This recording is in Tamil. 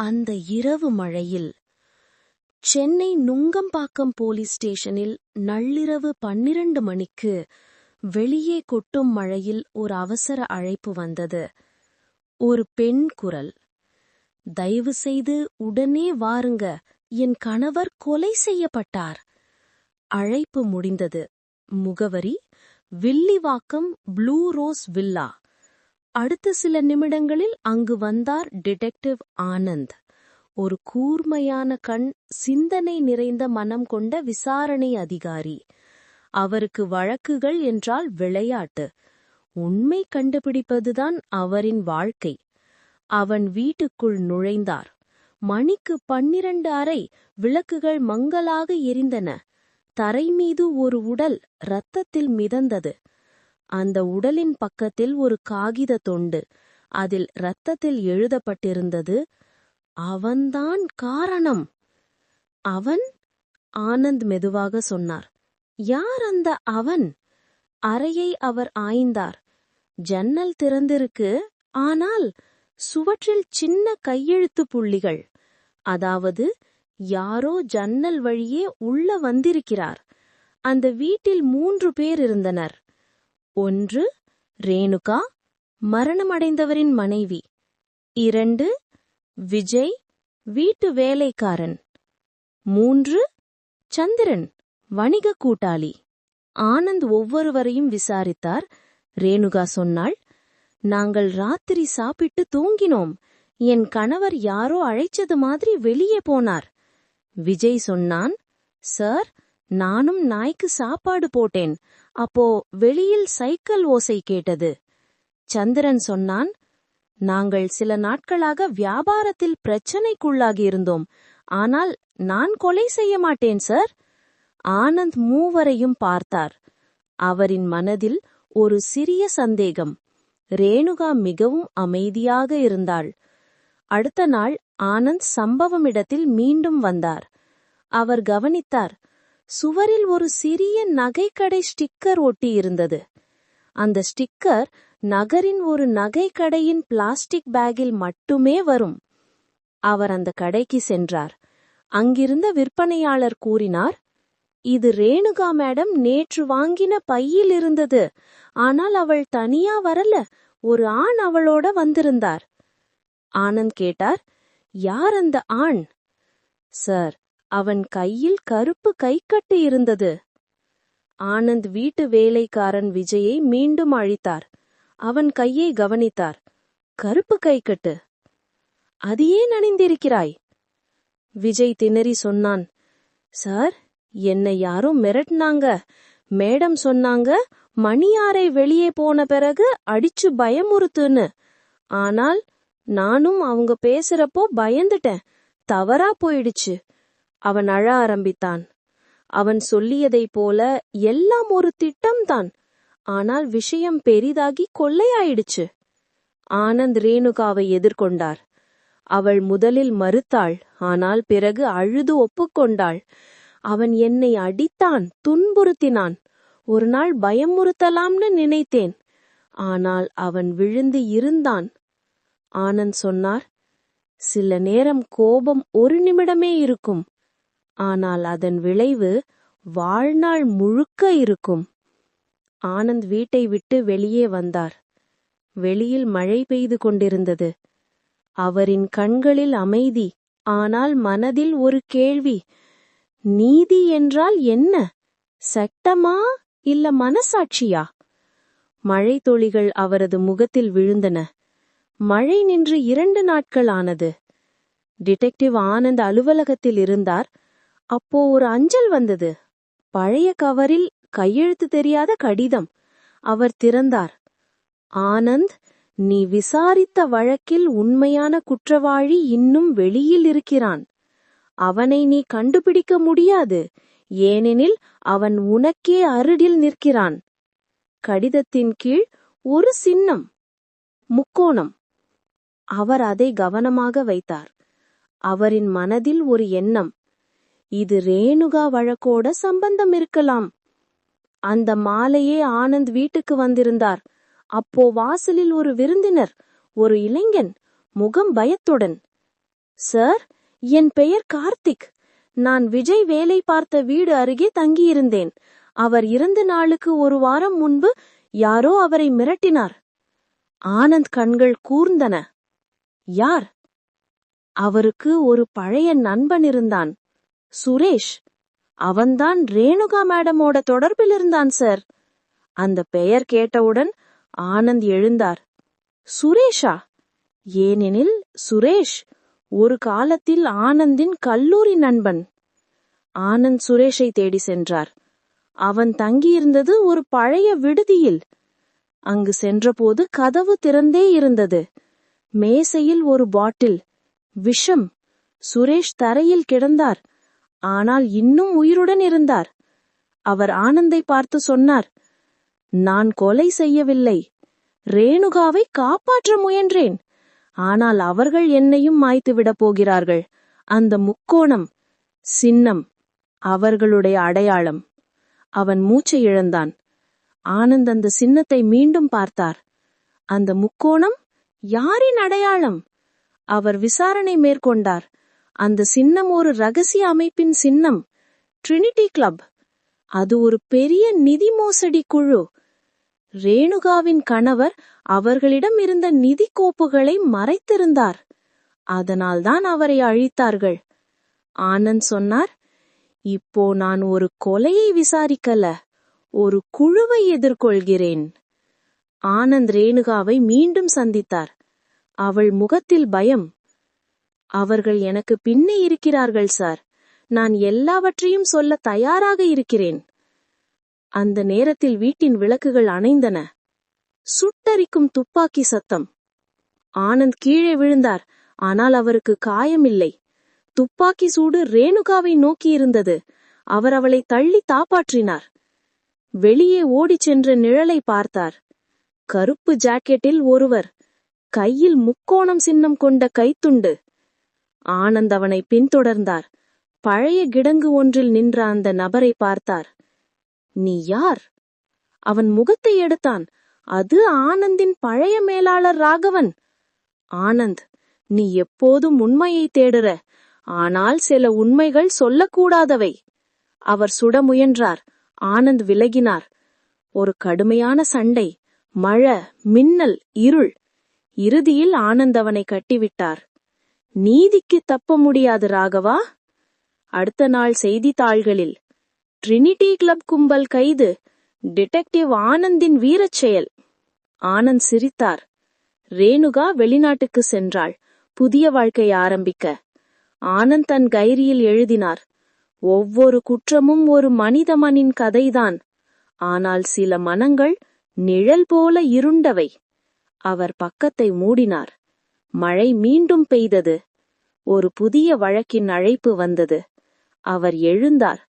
அந்த இரவு மழையில் சென்னை நுங்கம்பாக்கம் போலீஸ் ஸ்டேஷனில் நள்ளிரவு பன்னிரண்டு மணிக்கு வெளியே கொட்டும் மழையில் ஒரு அவசர அழைப்பு வந்தது. ஒரு பெண் குரல். தயவு செய்து உடனே வாருங்க. என் கணவர் கொலை செய்யப்பட்டார். அழைப்பு முடிந்தது. முகவரி வில்லிவாக்கம் ப்ளூ ரோஸ் வில்லா. அடுத்த சில நிமிடங்களில் அங்கு வந்தார் டிடெக்டிவ் ஆனந்த். ஒரு கூர்மையான கண் சிந்தனை நிறைந்த மனம் கொண்ட விசாரணை அதிகாரி. அவருக்கு வழக்குகள் என்றால் விளையாட்டு. உண்மை கண்டுபிடிப்பதுதான் அவரின் வாழ்க்கை. அவன் வீட்டுக்குள் நுழைந்தார். மணிக்கு பன்னிரண்டு அறை விளக்குகள் மங்கலாக எரிந்தன. தரை மீது ஒரு உடல் இரத்தத்தில் மிதந்தது. அந்த உடலின் பக்கத்தில் ஒரு காகித தொண்டு. அதில் இரத்தத்தில் எழுதப்பட்டிருந்தது அவன்தான் காரணம். அவன் ஆனந்த் மெதுவாக சொன்னார் யார் அந்த அவன்? அறையை அவர் ஆய்ந்தார். ஜன்னல் திறந்திருக்கு ஆனால் சுவற்றில் சின்ன கையெழுத்து புள்ளிகள். அதாவது யாரோ ஜன்னல் வழியே உள்ள வந்திருக்கிறார். அந்த வீட்டில் மூன்று பேர் இருந்தனர். ஒன்று ரேணுகா மரணமடைந்தவரின் மனைவி. இரண்டு விஜய் வீட்டு வேலைக்காரன். மூன்று சந்திரன் வணிக கூட்டாளி. ஆனந்த் ஒவ்வொருவரையும் விசாரித்தார். ரேணுகா சொன்னாள் நாங்கள் ராத்திரி சாப்பிட்டு தூங்கினோம். என் கணவர் யாரோ அழைச்சது மாதிரி வெளியே போனார். விஜய் சொன்னான் சார் நானும் நாய்க்கு சாப்பாடு போட்டேன். அப்போ வெளியில் சைக்கிள் ஓசை கேட்டது. சந்திரன் சொன்னான் நாங்கள் சில நாட்களாக வியாபாரத்தில் பிரச்சனைக்குள்ளாகி இருந்தோம் ஆனால் நான் கொலை செய்ய மாட்டேன் சார். ஆனந்த் மூவரையும் பார்த்தார். அவரின் மனதில் ஒரு சிறிய சந்தேகம். ரேணுகா மிகவும் அமைதியாக இருந்தாள். அடுத்த நாள் ஆனந்த் சம்பவமிடத்தில் மீண்டும் வந்தார். அவர் கவனித்தார் சுவரில் ஒரு சிறிய நகைக்கடை ஸ்டிக்கர் ஒட்டியிருந்தது. அந்த ஸ்டிக்கர் நகரின் ஒரு நகைக்கடையின் பிளாஸ்டிக் பேக்கில் மட்டுமே வரும். அவர் அந்த கடைக்கு சென்றார். அங்கிருந்த விற்பனையாளர் கூறினார் இது ரேணுகா மேடம் நேற்று வாங்கின பையில் இருந்தது. ஆனால் அவள் தனியா வரல. ஒரு ஆண் அவளோட வந்திருந்தார். ஆனந்த் கேட்டார் யார் அந்த ஆண்? சார் அவன் கையில் கருப்பு கைக்கட்டு இருந்தது ஆனந்த் வீட்டு வேலைக்காரன் விஜயை மீண்டும் அழித்தார். அவன் கையை கவனித்தார். கருப்பு கைக்கட்டு அது ஏன் அணிந்திருக்கிறாய்? விஜய் திணறி சொன்னான். சார் என்னை யாரோ மிரட்டினாங்க. மேடம் சொன்னாங்க மணியாரை வெளியே போன பிறகு அடிச்சு பயமுறுத்துன்னு. ஆனால் நானும் அவங்க பேசுறப்போ பயந்துட்டேன். தவறா போயிடுச்சு. அவன் அழ ஆரம்பித்தான். அவன் சொல்லியதைப் போல எல்லாம் ஒரு திட்டம்தான். ஆனால் விஷயம் பெரிதாகி கொள்ளையாயிடுச்சு. ஆனந்த் ரேணுகாவை எதிர்கொண்டார். அவள் முதலில் மறுத்தாள் ஆனால் பிறகு அழுது ஒப்புக்கொண்டாள். அவன் என்னை அடித்தான் துன்புறுத்தினான். ஒரு நாள் பயமுறுத்தலாம்னு நினைத்தேன். ஆனால் அவன் விழுந்து இருந்தான். ஆனந்த் சொன்னார் சில நேரம் கோபம் ஒரு நிமிடமே இருக்கும். ஆனால் அதன் விளைவு வாழ்நாள் முழுக்க இருக்கும். ஆனந்த் வீட்டை விட்டு வெளியே வந்தார். வெளியில் மழை பெய்து கொண்டிருந்தது. அவரின் கண்களில் அமைதி ஆனால் மனதில் ஒரு கேள்வி நீதி என்றால் என்ன? சட்டமா இல்ல மனசாட்சியா? மழை துளிகள் அவரது முகத்தில் விழுந்தன. மழை நின்று இரண்டு நாட்கள் ஆனது. டிடெக்டிவ் ஆனந்த் அலுவலகத்தில் இருந்தார். அப்போ ஒரு அஞ்சல் வந்தது. பழைய கவரில் கையெழுத்து தெரியாத கடிதம். அவர் திறந்தார். ஆனந்த் நீ விசாரித்த வழக்கில் உண்மையான குற்றவாளி இன்னும் வெளியில் இருக்கிறான். அவனை நீ கண்டுபிடிக்க முடியாது. ஏனெனில் அவன் உனக்கே அருகில் நிற்கிறான். கடிதத்தின் கீழ் ஒரு சின்னம். முக்கோணம். அவர் அதை கவனமாக வைத்தார். அவரின் மனதில் ஒரு எண்ணம். இது ரேணுகா வழக்கோட சம்பந்தம் இருக்கலாம். அந்த மாலையே ஆனந்த் வீட்டுக்கு வந்திருந்தார். அப்போ வாசலில் ஒரு விருந்தினர் ஒரு இளைஞன் முகம் பயத்துடன் சார் என் பெயர் கார்த்திக். நான் விஜய் வேலை பார்த்த வீடு அருகே தங்கியிருந்தேன். அவர் இறந்த நாளுக்கு ஒரு வாரம் முன்பு யாரோ அவரை மிரட்டினார். ஆனந்த் கண்கள் கூர்ந்தன. யார்? அவருக்கு ஒரு பழைய நண்பன் இருந்தான். சுரேஷ் அவன்தான் ரேணுகா மேடமோட தொடர்பில் இருந்தான் சார். அந்த பெயர் கேட்டவுடன் ஆனந்த் எழுந்தார். சுரேஷா? ஏனெனில் சுரேஷ் ஒரு காலத்தில் ஆனந்தின் கல்லூரி நண்பன். ஆனந்த் சுரேஷை தேடி சென்றார். அவன் தங்கியிருந்தது ஒரு பழைய விடுதியில். அங்கு சென்றபோது கதவு திறந்தே இருந்தது. மேசையில் ஒரு பாட்டில். விஷம். சுரேஷ் தரையில் கிடந்தார். ஆனால் இன்னும் உயிருடன் இருந்தார். அவர் ஆனந்தை பார்த்து சொன்னார் நான் கொலை செய்யவில்லை. ரேணுகாவை காப்பாற்ற முயன்றேன். ஆனால் அவர்கள் என்னையும் மாய்த்து விடப் போகிறார்கள். அந்த முக்கோணம் சின்னம் அவர்களுடைய அடையாளம். அவன் மூச்சை இழந்தான். ஆனந்த் அந்த சின்னத்தை மீண்டும் பார்த்தார். அந்த முக்கோணம்? யாரின் அடையாளம்? அவர் விசாரணை மேற்கொண்டார். அந்த சின்னம் ஒரு ரகசிய அமைப்பின் சின்னம். ட்ரினிட்டி கிளப் அது ஒரு பெரிய நிதி மோசடி குழு. ரேணுகாவின் கணவர் அவர்களிடம் இருந்த நிதி கோப்புகளை மறைத்திருந்தார். அதனால்தான் அவரை அழித்தார்கள். ஆனந்த் சொன்னார் இப்போ நான் ஒரு கொலையை விசாரிக்கல. ஒரு குழுவை எதிர்கொள்கிறேன். ஆனந்த் ரேணுகாவை மீண்டும் சந்தித்தார். அவள் முகத்தில் பயம். அவர்கள் எனக்கு பின்னே இருக்கிறார்கள் சார். நான் எல்லாவற்றையும் சொல்ல தயாராக இருக்கிறேன். அந்த நேரத்தில் வீட்டின் விளக்குகள் அணைந்தன. சுட்டரிக்கும் துப்பாக்கி சத்தம். ஆனந்த் கீழே விழுந்தார். ஆனால் அவருக்கு காயமில்லை. துப்பாக்கி சூடு ரேணுகாவை நோக்கி இருந்தது அவர் அவளை தள்ளி தாப்பாற்றினார். வெளியே ஓடிச் சென்ற நிழலை பார்த்தார். கருப்பு ஜாக்கெட்டில் ஒருவர். கையில் முக்கோணம் சின்னம் கொண்ட கைத்துண்டு. ஆனந்த் அவனை பின்தொடர்ந்தார். பழைய கிடங்கு ஒன்றில் நின்ற அந்த நபரை பார்த்தார். நீ யார்? அவன் முகத்தை எடுத்தான். அது ஆனந்தின் பழைய மேலாளர் ராகவன். ஆனந்த் நீ எப்போதும் உண்மையை தேடுற. ஆனால் சில உண்மைகள் சொல்லக்கூடாதவை. அவர் சுட முயன்றார் ஆனந்த் விலகினார். ஒரு கடுமையான சண்டை மழை மின்னல் இருள். இறுதியில் ஆனந்த் அவனை கட்டிவிட்டார். நீதிக்கு தப்ப முடியாது ராகவா? அடுத்த நாள் செய்தித்தாள்களில். ட்ரினிட்டி கிளப் கும்பல் கைது. டிடெக்டிவ் ஆனந்தின் வீரச் செயல். ஆனந்த் சிரித்தார். ரேணுகா வெளிநாட்டுக்கு சென்றாள். புதிய வாழ்க்கை ஆரம்பிக்க. ஆனந்த் தன் கைரியில் எழுதினார். ஒவ்வொரு குற்றமும் ஒரு மனித மனின் கதைதான். ஆனால் சில மனங்கள் நிழல் போல இருண்டவை. அவர் பக்கத்தை மூடினார். மழை மீண்டும் பெய்தது. ஒரு புதிய வழக்கின் அழைப்பு வந்தது. அவர் எழுந்தார்.